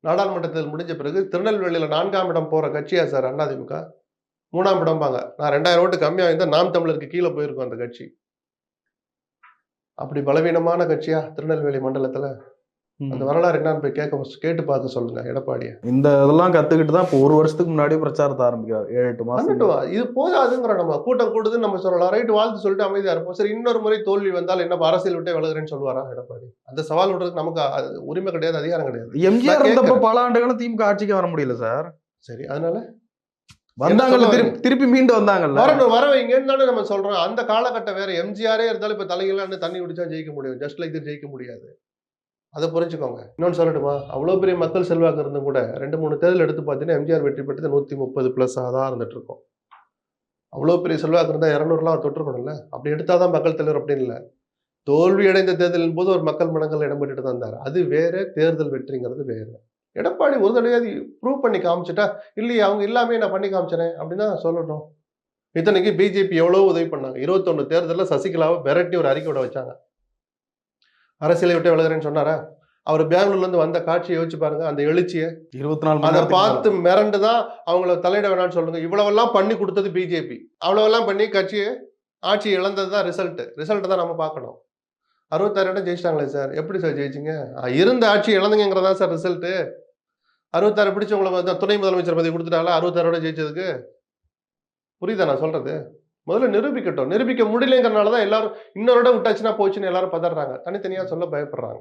நாடாளுமன்றத்தில் முடிஞ்ச பிறகு திருநெல்வேலியில நான்காம் இடம் போற கட்சியா சார் அதிமுக மூணாம் இடம்பாங்க நான் ரெண்டாயிரம் ஓட்டு கம்மியா இருந்தால் நாம் தமிழருக்கு கீழே போயிருக்கோம் அந்த கட்சி. அப்படி பலவீனமான கட்சியா திருநெல்வேலி மண்டலத்துல? அந்த வரலாறு என்னன்னு போய் கேட்க கேட்டு பார்க்க சொல்லுங்க எடப்பாடிய. இந்த இதெல்லாம் கத்துக்கிட்டு தான் இப்போ ஒரு வருஷத்துக்கு முன்னாடியே பிரச்சாரத்தை ஆரம்பிக்கிறார். ஏழு எட்டு மாசம். இது போதாதுங்கிற நம்ம கூட்டம் கூடுதுன்னு நம்ம சொல்லலாம். ரைட் வாழ்த்து சொல்லிட்டு அமைதியா இருப்போம். சரி இன்னொரு முறை தோல்வி வந்தால் என்ன அரசியல் விட்டே விலகுறேன்னு சொல்லுவாரா எடப்பாடி? அந்த சவால் விடுறதுக்கு நமக்கு அது உரிமை கிடையாது அதிகாரம் கிடையாது. எம்ஜிஆர் இருந்தப்ப. பல ஆண்டுகளும் திமுக ஆட்சிக்கு வர முடியல சார். சரி அதனால? வந்தாங்கல்ல திருப்பி திருப்பி மீண்டு வந்தாங்கல்ல. வரணும் வர வைங்கன்னு தானே நம்ம சொல்றோம். அந்த காலகட்டம் வேற. எம்ஜிஆரே இருந்தாலும் இப்ப தலைகளான்னு தண்ணி குடிச்சா ஜெயிக்க முடியும். ஜஸ்ட் லைக் ஜெயிக்க முடியாது. அதை புரிஞ்சுக்கோங்க. இன்னொன்று சொல்லட்டுமா? அவ்வளோ பெரிய மக்கள் செல்வாக்கு இருந்தும் கூட ரெண்டு மூணு தேர்தல் எடுத்து பார்த்தீங்கன்னா எம்ஜிஆர் வெற்றி பெற்றது நூற்றி முப்பது ப்ளஸ்ஸாக தான் இருந்துட்டு இருக்கும் அவ்வளோ பெரிய செல்வாக்கு இருந்தால் இரநூறுலாம் தொற்றுக்கணும்ல அப்படி எடுத்தால் தான் மக்கள் தலைவர் அப்படின்னு இல்லை. தோல்வி அடைந்த தேர்தலின் போது ஒரு மக்கள் மனங்கள் இடம்பெற்றுட்டு தான் இருந்தார். அது வேற தேர்தல் வெற்றிங்கிறது வேறு. எடப்பாடி ஒரு தடவையாவது ப்ரூவ் பண்ணி காமிச்சிட்டா இல்லையே அவங்க எல்லாமே நான் பண்ணி காமிச்சேனே அப்படின்னு தான் சொல்லணும். இத்தனைக்கு பிஜேபி எவ்வளோ உதவி பண்ணாங்க? இருபத்தொன்று தேர்தலில் சசிகலாவை விரட்டி ஒரு அறிக்கை விட வச்சாங்க. அரசியலை விட்டு விலகுறேன்னு சொன்னாரா? அவர் பெங்களூர்ல இருந்து வந்த காட்சியை யோசிச்சு பாருங்க அந்த எழுச்சியை. இருபத்தி நாலு அதை பார்த்து மிரண்டு தான் அவங்கள தலையிட வேணாம்னு சொல்லுங்க. இவ்வளவெல்லாம் பண்ணி கொடுத்தது பிஜேபி அவ்வளவெல்லாம் பண்ணி கட்சியை ஆட்சி இழந்தது தான் ரிசல்ட் ரிசல்ட் தான் நம்ம பார்க்கணும். அறுபத்தாறு இடம் ஜெயிச்சிட்டாங்களே சார் எப்படி சார் ஜெயிச்சிங்க? இருந்த ஆட்சி இழந்துங்கிறதா சார் ரிசல்ட்டு அறுபத்தாறு பிடிச்ச உங்களை வந்து துணை முதலமைச்சர் பதவி கொடுத்துட்டாங்களா? அறுபத்தாறு இடம் ஜெயிச்சதுக்கு? புரியுதா நான் சொல்றது? முதல்ல நிரூபிக்கட்டும். நிரூபிக்க முடியலங்கிறனால தான் எல்லாரும் இன்னொரு விட்டாச்சுன்னா போச்சுன்னு எல்லாரும் பதறாங்க. தனித்தனியாக சொல்ல பயப்படுறாங்க.